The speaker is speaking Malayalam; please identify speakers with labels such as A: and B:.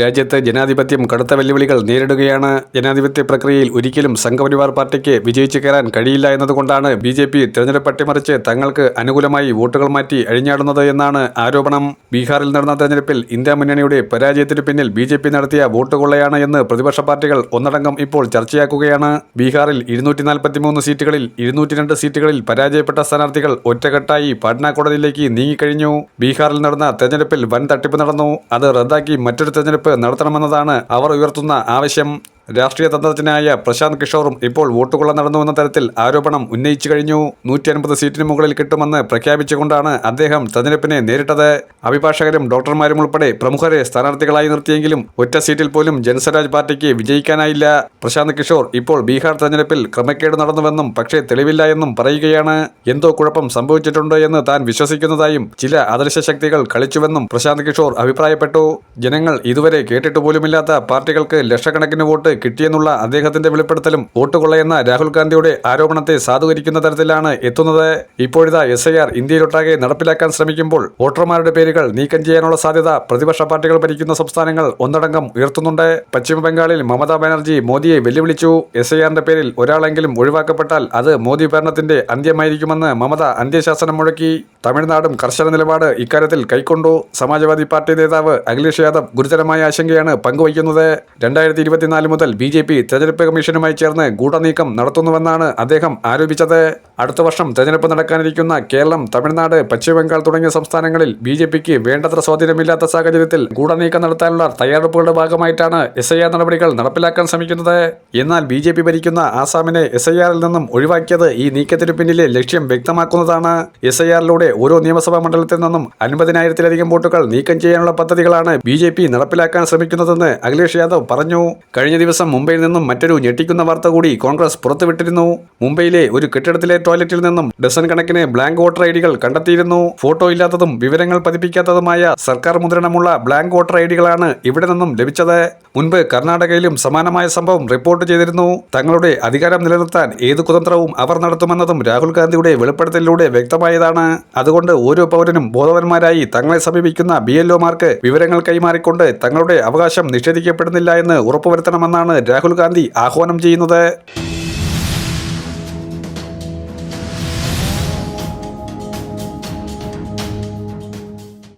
A: രാജ്യത്ത് ജനാധിപത്യം കടുത്ത വെല്ലുവിളികൾ നേരിടുകയാണ്. ജനാധിപത്യ പ്രക്രിയയിൽ ഒരിക്കലും സംഘപരിവാർ പാർട്ടിക്ക് വിജയിച്ചു കയറാൻ കഴിയില്ല എന്നതുകൊണ്ടാണ് ബി ജെ പി തെരഞ്ഞെടുപ്പ് അട്ടിമറിച്ച് തങ്ങൾക്ക് അനുകൂലമായി വോട്ടുകൾ മാറ്റി അഴിഞ്ഞാടുന്നത് എന്നാണ് ആരോപണം. ബീഹാറിൽ നടന്ന തെരഞ്ഞെടുപ്പിൽ ഇന്ത്യ മുന്നണിയുടെ പരാജയത്തിന് പിന്നിൽ ബി ജെ പി നടത്തിയ വോട്ട് കൊള്ളയാണ് എന്ന് പ്രതിപക്ഷ പാർട്ടികൾ ഒന്നടങ്കം ഇപ്പോൾ ചർച്ചയാക്കുകയാണ്. ബീഹാറിൽ ഇരുന്നൂറ്റി നാൽപ്പത്തിമൂന്ന് സീറ്റുകളിൽ ഇരുന്നൂറ്റി രണ്ട് സീറ്റുകളിൽ പരാജയപ്പെട്ട സ്ഥാനാർത്ഥികൾ ഒറ്റക്കെട്ടായി പാട്ന കോടതിയിലേക്ക് നീങ്ങിക്കഴിഞ്ഞു. ബീഹാറിൽ നടന്ന തെരഞ്ഞെടുപ്പിൽ വൻ തട്ടിപ്പ് നടന്നു. അത് റദ്ദാക്കി മറ്റൊരു തെരഞ്ഞെടുപ്പ് നടത്തണമെന്നതാണ് അവർ ഉയർത്തുന്ന ആവശ്യം. രാഷ്ട്രീയ തന്ത്രജ്ഞനായ പ്രശാന്ത് കിഷോറും ഇപ്പോൾ വോട്ടുകൊള്ള നടന്നുവെന്ന തരത്തിൽ ആരോപണം ഉന്നയിച്ചു കഴിഞ്ഞു. നൂറ്റി അൻപത് സീറ്റിന് മുകളിൽ കിട്ടുമെന്ന് പ്രഖ്യാപിച്ചുകൊണ്ടാണ് അദ്ദേഹം തെരഞ്ഞെടുപ്പിനെ നേരിട്ടത്. അഭിഭാഷകരും ഡോക്ടർമാരും ഉൾപ്പെടെ പ്രമുഖരെ സ്ഥാനാർത്ഥികളായി നിർത്തിയെങ്കിലും ഒറ്റ സീറ്റിൽ പോലും ജനസ്വരാജ് പാർട്ടിക്ക് വിജയിക്കാനായില്ല. പ്രശാന്ത് കിഷോർ ഇപ്പോൾ ബീഹാർ തെരഞ്ഞെടുപ്പിൽ ക്രമക്കേട് നടന്നുവെന്നും പക്ഷേ തെളിവില്ല എന്നും പറയുകയാണ്. എന്തോ കുഴപ്പം സംഭവിച്ചിട്ടുണ്ട് എന്ന് താൻ വിശ്വസിക്കുന്നതായും ചില അദൃശ്യ ശക്തികൾ കളിച്ചുവെന്നും പ്രശാന്ത് കിഷോർ അഭിപ്രായപ്പെട്ടു. ജനങ്ങൾ ഇതുവരെ കേട്ടിട്ടുപോലുമില്ലാത്ത പാർട്ടികൾക്ക് ലക്ഷക്കണക്കിന് വോട്ട് കിട്ടിയെന്നുള്ള അദ്ദേഹത്തിന്റെ വെളിപ്പെടുത്തലും വോട്ട് കൊള്ളയെന്ന രാഹുൽ ഗാന്ധിയുടെ ആരോപണത്തെ സാധൂകരിക്കുന്ന തരത്തിലാണ് എത്തുന്നത്. ഇപ്പോഴിതാ എസ് ഐ ആർ ഇന്ത്യയിലൊട്ടാകെ നടപ്പിലാക്കാൻ ശ്രമിക്കുമ്പോൾ വോട്ടർമാരുടെ പേരുകൾ നീക്കം ചെയ്യാനുള്ള സാധ്യത പ്രതിപക്ഷ പാർട്ടികൾ ഭരിക്കുന്ന സംസ്ഥാനങ്ങൾ ഒന്നടങ്കം ഉയർത്തുന്നുണ്ട്. പശ്ചിമബംഗാളിൽ മമതാ ബാനർജി മോദിയെ വെല്ലുവിളിച്ചു. എസ് ഐ ആറിന്റെ പേരിൽ ഒരാളെങ്കിലും ഒഴിവാക്കപ്പെട്ടാൽ അത് മോദി ഭരണത്തിന്റെ അന്ത്യമായിരിക്കുമെന്ന് മമത അന്ത്യശാസനം മുഴക്കി. തമിഴ്നാടും കർശന നിലപാട് ഇക്കാര്യത്തിൽ കൈക്കൊണ്ടു. സമാജ്വാദി പാർട്ടി നേതാവ് അഖിലേഷ് യാദവ് ഗുരുതരമായ ആശങ്കയാണ് പങ്കുവയ്ക്കുന്നത്. രണ്ടായിരത്തി ഇരുപത്തിനാല് മുതൽ ബി ജെ പി തെരഞ്ഞെടുപ്പ് കമ്മീഷനുമായി ചേർന്ന് ഗൂഢനീക്കം നടത്തുന്നുവെന്നാണ് അദ്ദേഹം ആരോപിച്ചത്. അടുത്ത വർഷം തെരഞ്ഞെടുപ്പ് നടക്കാനിരിക്കുന്ന കേരളം തമിഴ്നാട് പശ്ചിമബംഗാൾ തുടങ്ങിയ സംസ്ഥാനങ്ങളിൽ ബി ജെ പിക്ക് വേണ്ടത്ര സ്വാധീനമില്ലാത്ത സാഹചര്യത്തിൽ ഗൂഢനീക്കം നടത്താനുള്ള തയ്യാറെടുപ്പുകളുടെ ഭാഗമായിട്ടാണ് എസ് ഐ ആർ നടപടികൾ നടപ്പിലാക്കാൻ ശ്രമിക്കുന്നത്. എന്നാൽ ബി ജെ പി ഭരിക്കുന്ന ആസാമിനെ എസ് ഐ ആറിൽ നിന്നും ഒഴിവാക്കിയത് ഈ നീക്കത്തിനു പിന്നിലെ ലക്ഷ്യം വ്യക്തമാക്കുന്നതാണ്. എസ് ഐ ആറിലൂടെ ഓരോ നിയമസഭാ മണ്ഡലത്തിൽ നിന്നും അൻപതിനായിരത്തിലധികം വോട്ടുകൾ നീക്കം ചെയ്യാനുള്ള പദ്ധതികളാണ് ബി ജെ പി നടപ്പിലാക്കാൻ ശ്രമിക്കുന്നതെന്ന് അഖിലേഷ് യാദവ് പറഞ്ഞു. കഴിഞ്ഞ ദിവസം മുംബൈയിൽ നിന്നും മറ്റൊരു ഞെട്ടിക്കുന്ന വാർത്ത കൂടി കോൺഗ്രസ് പുറത്തുവിട്ടിരുന്നു. മുംബൈയിലെ ഒരു കെട്ടിടത്തിലെ ടോയ്ലറ്റിൽ നിന്നും ഡസൺ കണക്കിന് ബ്ലാങ്ക് വോട്ടർ ഐ ഡികൾ കണ്ടെത്തിയിരുന്നു. ഫോട്ടോ ഇല്ലാത്തതും വിവരങ്ങൾ പതിപ്പിക്കാത്തതുമായ സർക്കാർ മുദ്രണമുള്ള ബ്ലാങ്ക് വോട്ടർ ഐ ഡികളാണ് ഇവിടെ നിന്നും ലഭിച്ചത്. മുൻപ് കർണാടകയിലും സമാനമായ സംഭവം റിപ്പോർട്ട് ചെയ്തിരുന്നു. തങ്ങളുടെ അധികാരം നിലനിർത്താൻ ഏത് കുതന്ത്രവും അവർ നടത്തുമെന്നതും രാഹുൽ ഗാന്ധിയുടെ വെളിപ്പെടുത്തലിലൂടെ വ്യക്തമായതാണ്. അതുകൊണ്ട് ഓരോ പൗരനും ബോധവാന്മാരായി തങ്ങളെ സമീപിക്കുന്ന ബി മാർക്ക് ഒമാർക്ക് വിവരങ്ങൾ കൈമാറിക്കൊണ്ട് തങ്ങളുടെ അവകാശം നിഷേധിക്കപ്പെടുന്നില്ല എന്ന് ഉറപ്പുവരുത്തണമെന്നാണ് രാഹുൽ ഗാന്ധി ആഹ്വാനം ചെയ്യുന്നത്.